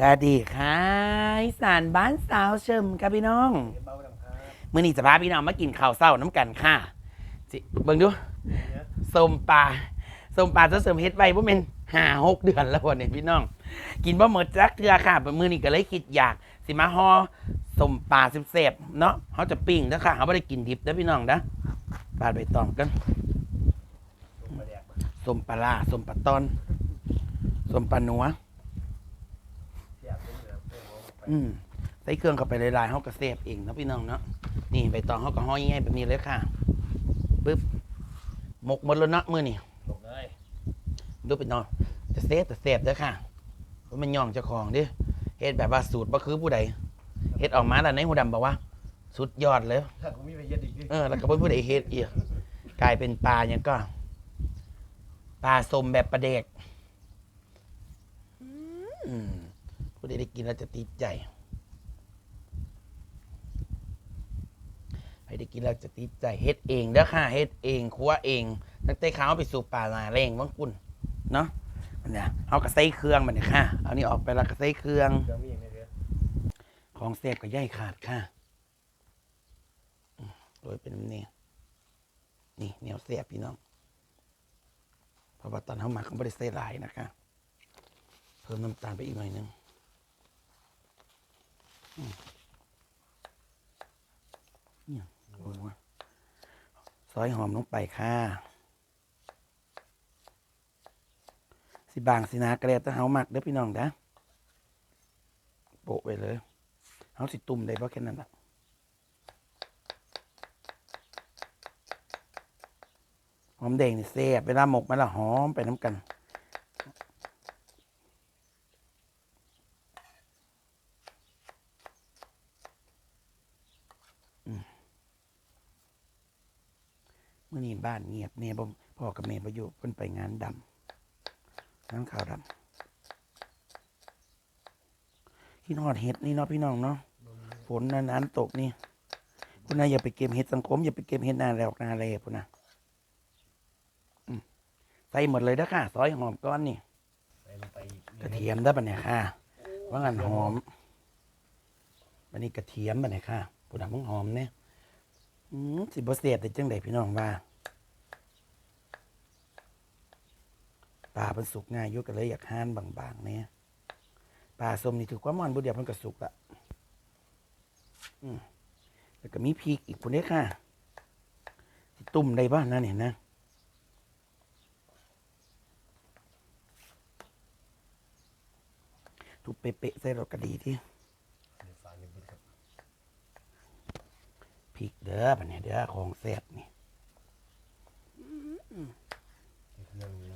สวัสดีค่ะอีสานบ้านสาวเชิมค่ะพี่น้องมื่อนี้จะพาพี่น้องมากินข้าวเศร้าน้ำกันค่ะสิเบิ่งดูส้มปลาส้มปลาจะเสริมเฮ็ดไว้เพราะเป็นห้าหกเดือนแล้ววันนี้พี่น้อง กินบ่หมดจักเทื่อค่ะมื่อนี้ก็เลยคิดอยาก สิมาห่อส้มปลาเสบเนาะเขาจะปิ้งนะค่ะเขาไม่ได้กินดิบนะพี่น้องนะปลาใบตองกันส้มปลาล่าส้มปลาตอนส้มปลาหนัว อืมใส่เครื่องเข้าไปหลายๆเขาก็เซฟเองนะพี่น้องเนาะนี่ใบตองเขาก็ห้อยง่ายแบบนี้เลยค่ะปึ๊บหมกหมดแล้วเนาะมือนี่ลงเลยดูเป็นเนาะจะเซฟแต่เซฟเด้อค่ะเพราะมันย่องเจ้าของเดิเฮ็ดแบบว่าสูตรบ่คือผู้ใดเฮ็ดออกมาแล้วในหูดำบอกว่า สุดยอดเลยถ้ากูมีไปเย็ดอีกเออแล้วก็บ่ผู้ใดเฮ็ดอีกกลายเป็นปลาอย่างก็ปลาสมแบบปลาเด็กอืม ผู้ใดได้กินแล้วจะติดใจให้ได้กินแล้วจะติดใจเฮ็ดเองเด้อค่ะเฮ็ดเองครัวเองตั้งแต่ข้าวไปสู่ป่านาแรงวังคุณเนาะมันเนี่ยเอากระใส่เครื่องมันเนี่ยค่ะ เอานี่ออกไปแล้วกระใส่เครื่องเดี๋ยวมีองเสียวของเสพก็ย่ายขาดค่ะโดยเป็นนี่นี่เหนียวเสียบพี่น้องเพราะว่าตอนเขาหมักเขาไม่ได้ใส่ลายนะคะ เพิ่มน้ำตาลไปอีกหน่อยนึง เนี่ยซอยหอมลงไปค่ะ สิบางสินะกระเดียแต่เฮาหมักเด้อพี่น้องนะโปะไปเลยเขาสิตุ่มได้เพราะแค่นั้นแหละหอมแดงนี่แซ่บเวลาหมกมันละหอมไปน้ำกัน มื่อนี้บ้านเงียบเนี่ยพ่อกับแม่ประโยชน์เพิ่นไปงานดำงานข่าวดำขี้นอดเห็ดนี่เนาะพี่น้องเนาะฝนนานๆตกนี่พุ่นนะอย่าไปเก็บเห็ดสังคมอย่าไปเก็บเห็ดนาแล้วนาเลพุ่นนะใส่หมดเลยนะค่ะซอยหอมก้อนนี่กกระเทียมได้ปะเนี่ยค่ะ ว่างันหอมอันนี้กระเทียมปะเนี่ยค่ะพุ่นนะมึงหอมเนี่ย อืมสิบเสียดแต่จังไดพี่น้องว่าปลาเป็นสุกง่ายยุก็เลยอยากห่านบางๆเนี่ยปลาส้มนี่ถือความมันบุเดียวมันก็สุกละอืมแล้วก็มีพริกอีกคนเด้อค่ะตุ่มได้บ้างนั่นเห็นนะทุบเป๊ะๆใส่รถกระดีที่ เดี๋ยวฝาหนึ่งครับ พริกเด้อปะเนี่ยเด้อของแซ่บนี่เรื่องนี้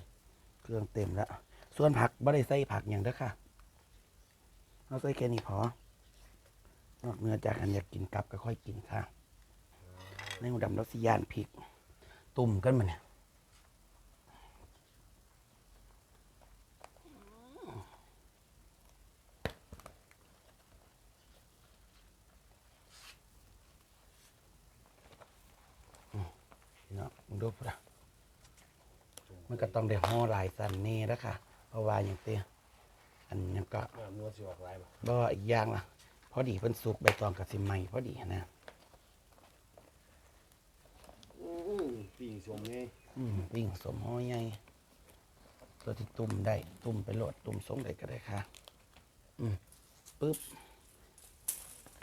เครื่องเต็มแล้ว ส่วนผักไม่ได้ใส่ผักอย่างเด้อค่ะเราใส่แค่นี้พอนอกเหนือจากอันอยากกินกลับก็ค่อยกินค่ะในหูดำเราสิยานพริก ตุ่มกันมาเนี่ยอืมพี่น้องมึงดูพุ่นอะมันก็ ต้องได้ห่อหลายสันนี่แล้วค่ะ เพราะว่าอย่างเตี้ยอันยังก็อ่านวดสิออกลายบ่บ่อีกอย่างล่ะพอดีเพิ่นสุกใบตองกับสิใหม่พอดีนะอืมปีงสมนี่อืมวิ่งสมห้อยใหญ่ตัวที่ตุ่มได้ ตุ่มไปโหลด ตุ่มสงได้ก็ได้ค่ะ อืมปึ๊บ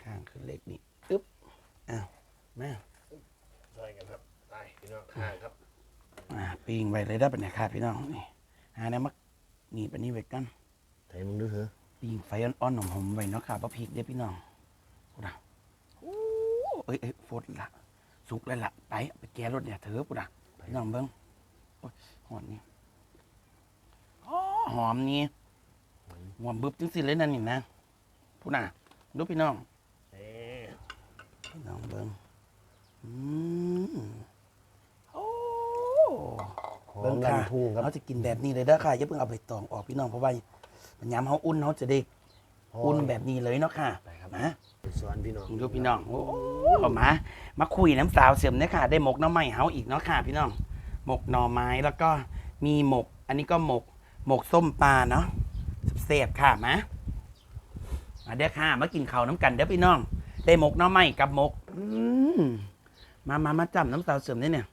ข้างขึ้นเล็กนี่ปึ๊บ อ้าว มาใส่กันครับตายพี่น้องข้างครับอ่า ปิงไว้เลยได้ปะเนี่ยค่ะพี่น้องนี่หาแนวมักนี่ปะนี้ไว้กันไทยมึงดูเหรอปิงไฟอ่อนๆหอมๆไว้เนาะค่ะเพราะพริกเด้อพี่น้องกูนะโอ้เอ้ยเอ้ยฟดละสุกแล้วล่ะไปเอาไปแก้รถเนี่ยเถอะกูนะพี่น้องเบิ้งโอ้ยหอมนี่อ๋อหอมนี่หอมบึบจังสิเลยนั่นนี่นะพูดน่ะดูพี่น้องเอ๊ะพี่น้องเบิ้งอืมโอ้ หอเบิ้มงลันค่ะทุ่งครับเขาจะกินแบบนี้เลยเด้อค่ะอย่าเพิ่งเอาไปตองออกพี่น้องเพราะว่ามันย้ำเขาอุ่นเขาจะได้อุ่นแบบนี้เลยเนาะค่ะไปครับนะสอนพี่น้องดูพี่น้องโอ้เอามา มาคุยน้ำสาวเสื่อมเนี่ยค่ะ ได้หมกหน้ำไม้เฮาอีกเนาะค่ะ พี่น้องหมกหน่อไม้แล้วก็มีหมก อันนี้ก็หมกหมกส้มปลาเนาะเสียบๆค่ะมามาเด้อค่ะมากินข้าวน้ำกันเด้อพี่น้อง ได้หมกหน้อไม้กับหมกอืมมามามาจำน้ำสาวเสริมนี่เนี่ย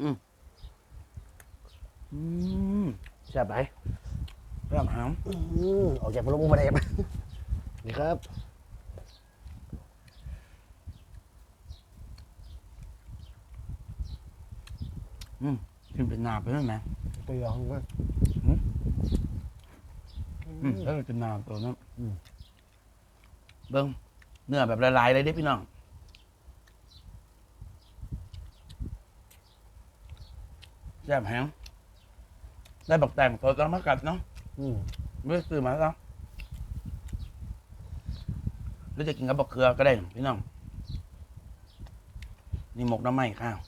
อืม อืมแซ่บไหมเริ่มหามอื้อหือออกจากพลงมาได้ไหมนี่ครับขึ้นเป็นนาไปได้ไหมไปลองก็อืมแล้วก็เป็นนาตัวนั้นอืมเบิ้งเนื้อแบบละลายเลยเด้พี่น้องแซ่บแฮง ได้บักแตงตัวต้องมากัดเนาะอืมไม่ได้ซื้อมาแล้วหรือจะกินกับบักเขือก็ได้พี่น้อง นี่หมกหน้ำไม้ข้าว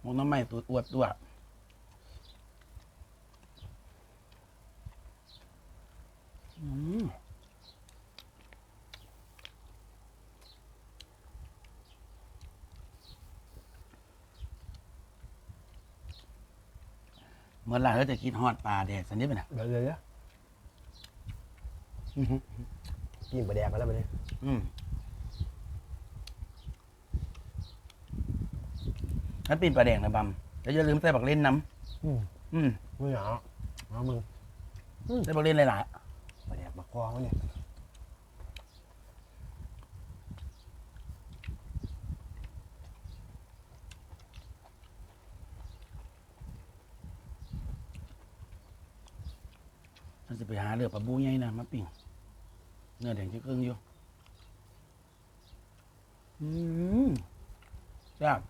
หมกหน้ำไม้ตัวอวดด้วยอืม เมื่อไหร่เราจะคิดฮอดปลาแดดสันนิดไปนะเดี๋ยวเดี๋ยวเดี๋ยวกินปลาแดกมาแล้วไปเลยอืมถ้าปีนปลาแดงนะบัมแล้วอย่าลืมใส่บักเล่นน้อืมำอืมไม่เหรอเอามึง ใส่บักเล่นหลายปลาแดกมาคว้างวะเนี่ย จะไปหาเรือปลาบูใหญ่นะมาปิ้งเนื้อแดงจะครึ่งอยู่อืมจ้าบ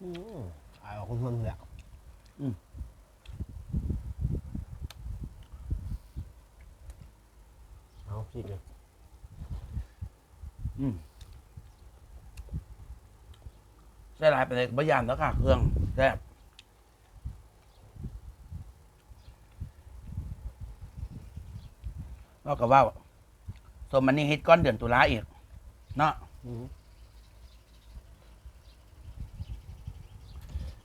อืมอายออกคนมันเลยอะ เอาพี่เลยอืมใส่หลายไปเลยบะยานแล้วค่ะ เครื่องแซ่บก็กับว่าสมมันนี่เฮ็ดก้อนเดือนตุลาอีก เนาะอืม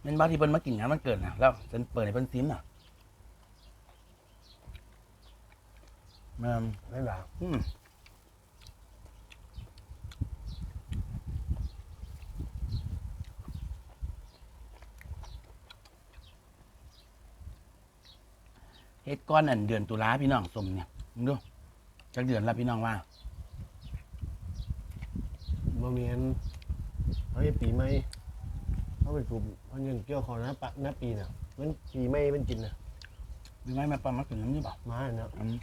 แมันบางที่เพิ่นมากินงานมันเกิดนะแล้วฉันเปิดให้เพิ่นซิมน่ะ แมันไม่บาปอืมเฮ็ดก้อนอันเดือนตุลาพี่น้องสมเนี่ยมึงดูจักเดือนแล้วพี่น้องว่าบ่มีอันเขาจะปีใหม่เขาเป็นกลุ่มเขายังเกี่ยวของหน้าปะหน้าปีน่ะมันปีใหม่มันกินน่ะมีไหมมาปลามากินน้ำนี่เปล่ามาเนาะอืม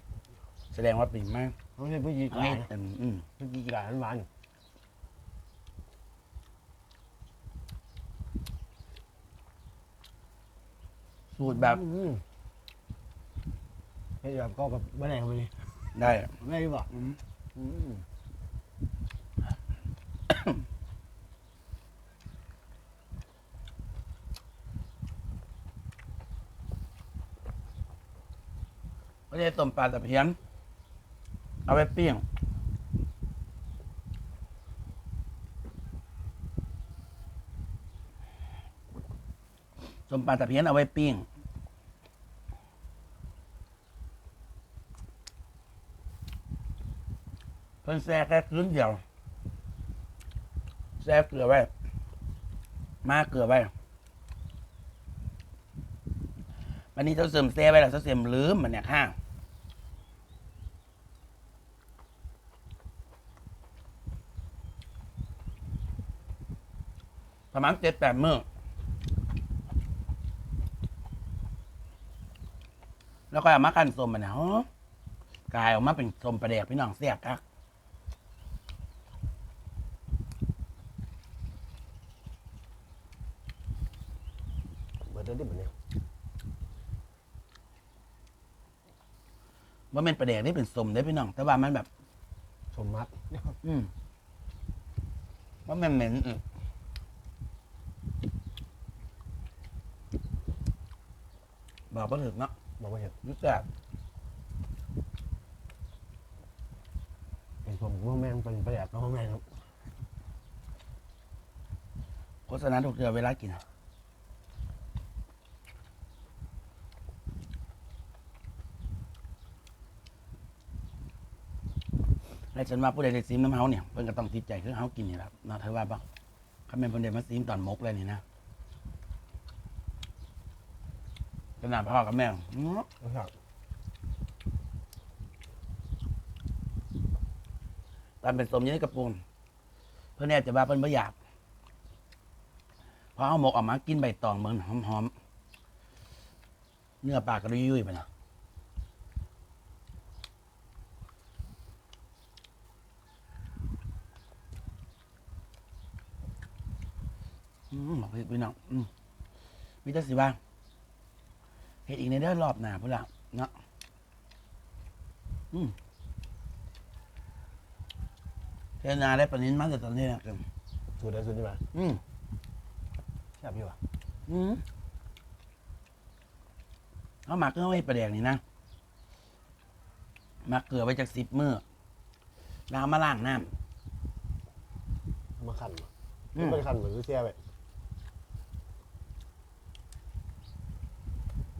แสดงว่าปีไม่เขาใช้พฤศจิเอากาให้เต็มอืมพฤศจิกาอันหวานสูตรแบบอืมให้แบบก็กับบ้านไหนเขาไปเลยได้ไม่ได้บอกอืมอืมก็จะต้มปลาตะเพียน เอาไปปิ้งต้มปลาตะเพียนเอาไว้ปิ้งเพิ่นแซ่แค่คืนเดียวแซ่เกลือไว้ มาเกลือไว้วันนี้เจ้าเสริมแซ่ไว้แล้วเจ้าเสริมลืมมันเนี่ยข้าง ประมาณเจ็ดแปดมื้อแล้วก็เอามาขั้นส้มมันเนี่ยฮะกลายออกมาเป็นส้มปลาแดกพี่น้องเสียกคักเบิดได้ดิบเนี่ยว่าเป็นปลาแดกนี่เป็นส้มได้พี่น้อง แต่ว่ามันแบบ สมมัด อืมว่าเหม็นเหม็นๆอีก บอกว่าถึกเนาะบอกว่าเห็นรู้จักเป็นผมว่าแม่งเป็นประหยัดน้องแม่งครับโฆษณาถูกเดือเวลากินแล้ฉันว่าผู้ใดได้ซีมน้ำเฮาเนี่ยเพิ่นก็ต้องติดใจคือเฮากินนี่แหละเนาะเธอว่าปะเขาเป็นคนเดีมาซีมตอนมกเลยนี่นะ ขนาดพ่อกับแม่อื้อนะครับตอนเป็นสมอยี่ในกระปุนเพื่อนแน่จะว่าเพิ่นไม่อยากพอเอาหมกออกมากินใบตองเบิ่งหอมๆเนื้อปลากระดุยยุ่ยไปนะอืมบอกพี่พี่น้องอืมมีแต่สิว่า เฮ็ดอีกในเด้อรอบหน้าพุ่นละเนาะอืมเทนาได้ปลานินมาแต่ตอนนี้นะกันสูตรได้สูตรใช่ไหมอืมแซ่บอยู่อะอืมเอาหมักก็เอาไว้ประแดงนี่นะหมักเกลือไว้จากสิบมือแล้วเอามาล้างน้เอามาคั่นมาำอืมไม่เป็นคั่นเหมือนคือเสียไป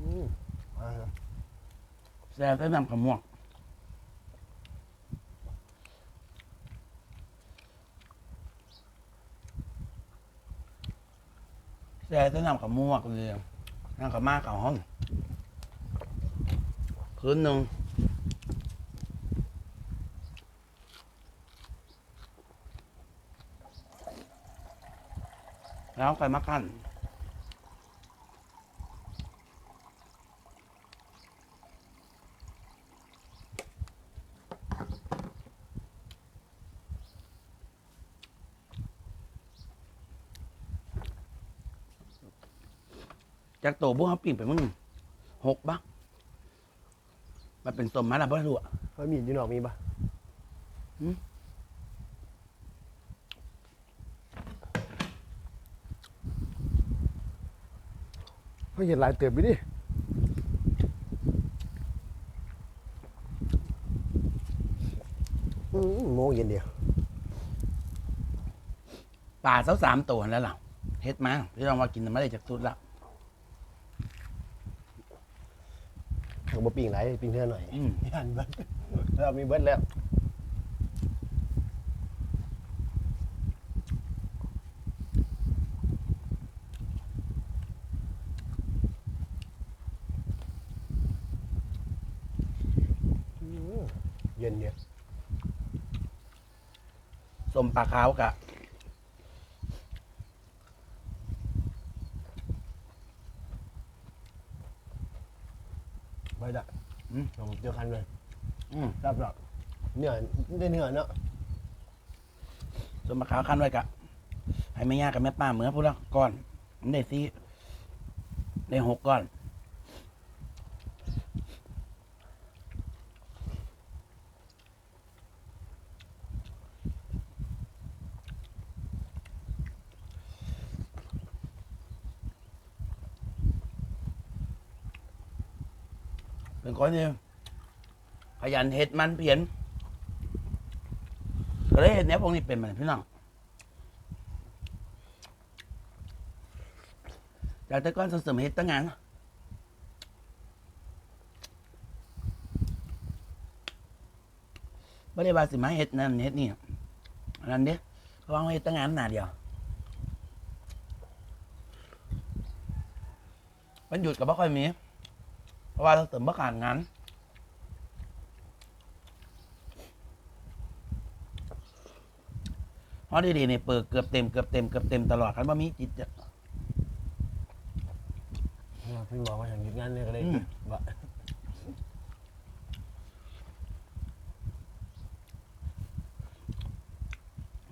อืมอ่าแซ่บใส่น้ำขมวกแซ่บใส่น้ำขมวกเลยน้ำขม่าเขาห้องคืนหนึ่งแล้วไปมากัน จากโตพวกเขาปิ่งไปมึงหกบ้างมันเป็นสมมาแล้วพ่อรู้อะเฮ้ยมีดอยู่นอกมีปะหืมเฮ้ยเห็นหลายเติบไปดิอืมโมงเย็นเดียวป่าเสาสามตัวแล้วล่ะเฮ็ดมาพี่ลองมากินแต่ไม่ได้จากสุดละ เอามาปิ้งไหนปิ้งเท่าหน่อยอืมยันเบิ้ลเรามีเบิ้ลแล้วอืมเย็นเนี่ย สมปลาขาวกะ ไปละอืม ลองเจอคันเลยอืมรับหรอกเนื้อได้เนื้อเนาะสมปลาขาวคันไว้กะให้แม่ย่ากับแม่ป้าเหมือนพูดละก้อนมันได้ซีได้หกก้อน เป็นคนที่ขยันเห็ดมันเพียนก็เลยเห็ดเนี้ยพวกนี้เป็นมันพี่น้องจากแต่ก้อนเสริมเห็ดตั้งงานไม่ได้ว่าสิมาเห็ดนั่นเห็ดนี่อันนั้นเด้เพระว่าเราเห็ดตั้งงานหนาเดียวมันหยุดกับบ่ค่อยมี ว่าเราเสริมประการงานเพราะดีๆเนี่ยเปิดเกือบเต็มเกือบเต็มเกือบเต็มตลอดคันว่ามีจิตจะพี่บอกว่าอย่างหยุดงานเนี่ยก็เลยอืมบะ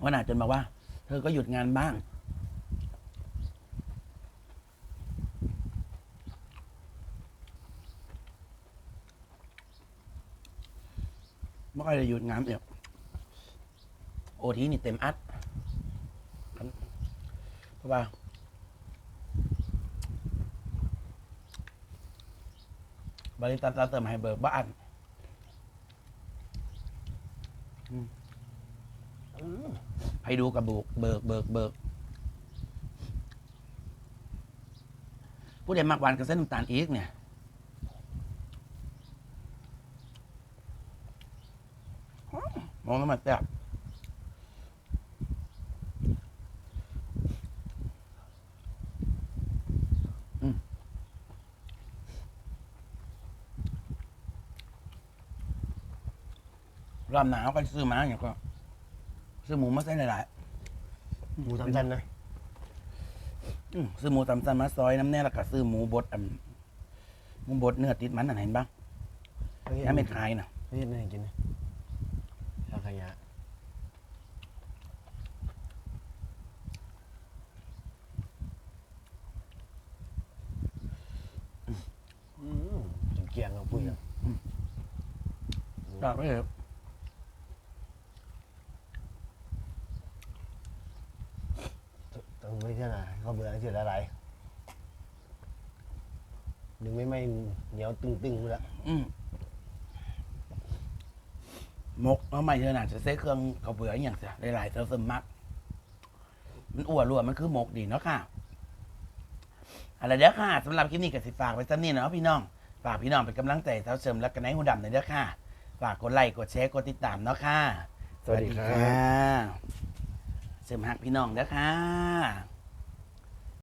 วันน่ะจนบอกว่า เธอก็หยุดงานบ้าง ค่อยได้หยุดงานเดียวโอทีนี่เต็มอัดเพราะว่าบริษัทเราเติมให้เบิกบ้านอืมอืมให้ดูกับบุกเบิกเบิกเบิกผู้ใดมักหวานกับเส้นน้ำตาลอีกเนี่ย มองแล้วมันแซ่บอืมรอบหนาวก็ซื้อมาอย่างก็ ซื้อหมูมาใส่หลายหมูสามชั้นนะๆอืมซื้อหมูตำซันมาซอยน้ำแน่แล้วก็ซื้อหมูบดอันหมูบดเนื้อติดมันอันเห็นปะยังไม่ขายนะเฮ็ดให้กินนะสัง ขยาอืมจนเกลียงเอาปุ้ยอะก็ไม่เออต้องไม่ใช่นะเขาเบื่อเสียอะไรหนึ่งไม่ไม่เหนียวตึงๆหมดละ อืม มกเอาใหม่เธอหน่าจะใช้เครื่องเขาวเบื่ออหย่างเสียหลายๆเธอสมมัก มันอ้วนรัวมันคือหมกดีเนาะค่ะอะไรเด้อค่ะสำหรับคลิปนี้ก็สิฝากไว้สั้นนี่เนาะพี่น้อง ฝากพี่น้องเป็นกำลังใจเท้าเสริมและกันให้หูดำหน่อยเด้อค่ะ ฝากกดไลค์กดแชร์กดติดตามเนาะค่ะสวัสดีครับ เสริมหักพี่น้องเด้อค่ะ